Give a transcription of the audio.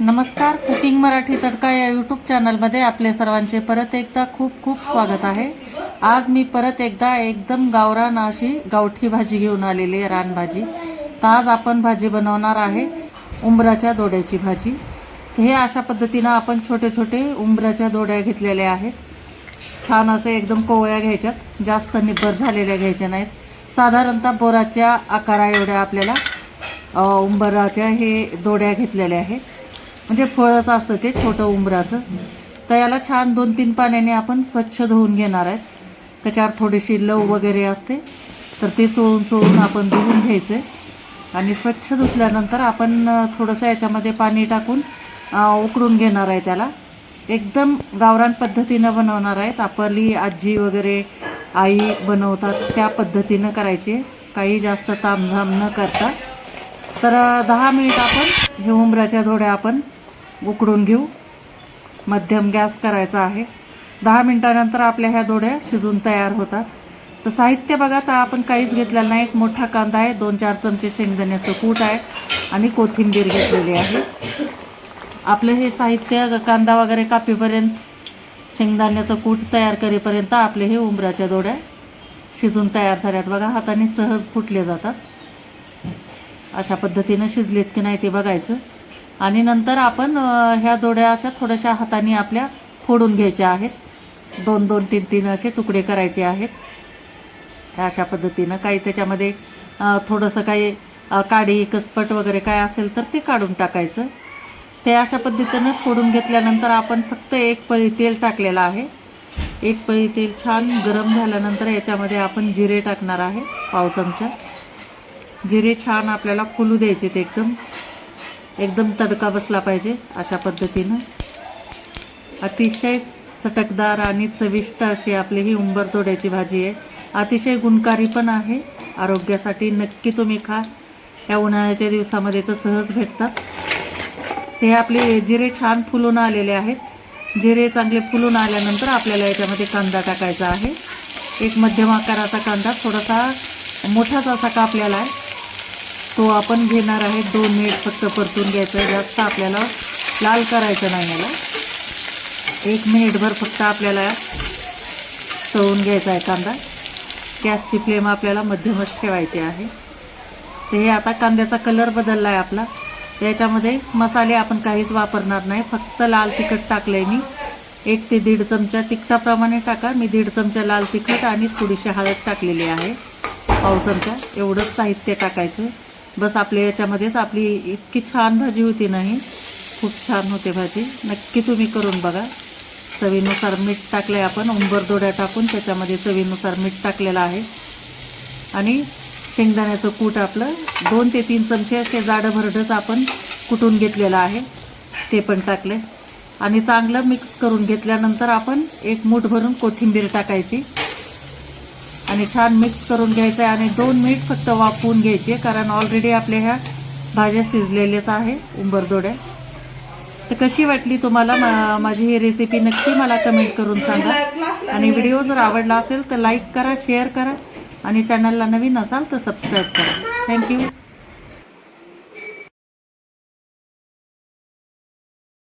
नमस्कार कुकिंग मराठी तडका या यूट्यूब चॅनलमध्ये आपले सर्वांचे परत एकदा खूप खूप स्वागत आहे. आज मी परत एकदा एकदम गावरान अशी गावठी भाजी घेऊन आलेली आहे रानभाजी तर आज आपण भाजी बनवणार आहे उंबराच्या दोड्याची भाजी. हे अशा पद्धतीनं आपण छोटे छोटे उंबराच्या दोड्या घेतलेल्या आहेत. छान असे एकदम कोवळ्या घ्यायच्यात जास्त निब्बर झालेल्या घ्यायच्या नाहीत. साधारणतः बोराच्या आकारा एवढ्या आपल्याला उंबराच्या हे दोड्या घेतलेल्या आहेत. म्हणजे फळच असतं ते छोटं उंबराचं. तर याला छान दोन तीन पाण्याने आपण स्वच्छ धुवून घेणार आहेत. त्याच्यावर थोडीशी लव वगैरे असते तर ते चोळून चोळून आपण धुवून घ्यायचं आणि स्वच्छ धुतल्यानंतर आपण थोडंसं याच्यामध्ये पाणी टाकून उकडून उकळून घेणार आहे त्याला. एकदम गावरान पद्धतीनं बनवणार आहेत. आपली आजी वगैरे आई बनवतात त्या पद्धतीनं करायचे. काही जास्त तामझाम न करता. तर दहा मिनिट आपण हे उंबराच्या धोड्या आपण उकडून घेऊ. मध्यम गॅस करायचा आहे. दहा मिनटानंतर आपल्या ह्या दोड्या शिजून तयार होतात. तर साहित्य बघा तर आपण काहीच घेतलेलं नाही. एक मोठा कांदा आहे दोन चार चमचे शेंगदाण्याचं कूट आहे आणि कोथिंबीर घेतलेली आहे. आपलं हे साहित्य कांदा वगैरे कापीपर्यंत शेंगदाण्याचं कूट तयार करेपर्यंत आपले हे उंबराच्या दोड्या शिजून तयार झाल्यात. बघा हाताने सहज फुटले जातात. अशा पद्धतीनं शिजलेत की नाही ते बघायचं. आणि नंतर आपण ह्या दोड्या अशा थोड्याशा हाताने आपल्या फोडून घ्यायच्या आहेत. दोन दोन तीन तीन असे तुकडे करायचे आहेत. अशा पद्धतीनं काही त्याच्यामध्ये थोडंसं काही काडी कसपट वगैरे काय असेल तर ते काढून टाकायचं. ते अशा पद्धतीनं फोडून घेतल्यानंतर आपण फक्त एक पळी तेल टाकलेलं आहे. एक पळी तेल छान गरम झाल्यानंतर याच्यामध्ये आपण जिरे टाकणार आहे पाव चमचा. जिरे छान आपल्याला फुलू द्यायचे ते एकदम. एकदम तडका बसला पाहिजे अशा पद्धतीनं. अतिशय चटकदार आणि चविष्ट अशी आपली ही उंबरतोड्याची भाजी आहे. अतिशय गुणकारी पण आहे. आरोग्यासाठी नक्की तुम्ही खा. या उन्हाळ्याच्या दिवसामध्ये तर सहज भेटतात. ते आपले जिरे छान फुलून आलेले आहेत. जिरे चांगले फुलून आल्यानंतर आपल्याला याच्यामध्ये कांदा टाकायचा आहे. एक मध्यम आकाराचा कांदा थोडासा मोठाच असा कापलेला आहे. तो आपण घेणार आहे. दोन मिनिट फक्त परतून घ्यायचं आहे जास्त आपल्याला लाल करायचं नाही याला. एक मिनिटभर फक्त आपल्याला तळून घ्यायचा आहे कांदा. गॅसची फ्लेम आपल्याला मध्यमच ठेवायची आहे. तर हे आता कांद्याचा कलर बदलला आहे आपला. त्याच्यामध्ये मसाले आपण काहीच वापरणार नाही. फक्त लाल तिखट टाकलं आहे मी. एक ते दीड चमचा तिखटाप्रमाणे टाका. मी दीड चमचा लाल तिखट आणि थोडीशी हळद टाकलेली आहे. पाव चमचा. एवढंच साहित्य टाकायचं. बस आपल्या याच्यामध्येच आपली इतकी छान भाजी होती नाही खूप छान होते भाजी. नक्की तुम्ही करून बघा. चवीनुसार मीठ टाकलं आहे आपण उंबरदोड्या टाकून त्याच्यामध्ये चवीनुसार मीठ टाकलेलं आहे. आणि शेंगदाण्याचं कूट आपलं दोन ते तीन चमचे असे जाडं भरडंच आपण कुटून घेतलेलं आहे. ते पण टाकले आणि चांगलं मिक्स करून घेतल्यानंतर आपण एक मूठ भरून कोथिंबीर टाकायची. आणि छान मिक्स करून घ्यायचं आहे आणि दोन मिनिट फक्त वाफवून घ्यायचे कारण ऑलरेडी आपल्या ह्या भाज्या शिजलेल्याच आहे उंबरदोड्या तर कशी वाटली तुम्हाला मा- माझी ही रेसिपी नक्की मला कमेंट करून सांगा. आणि व्हिडिओ जर आवडला असेल तर लाईक करा शेअर करा. आणि चॅनलला नवीन असाल तर सबस्क्राईब करा. थँक्यू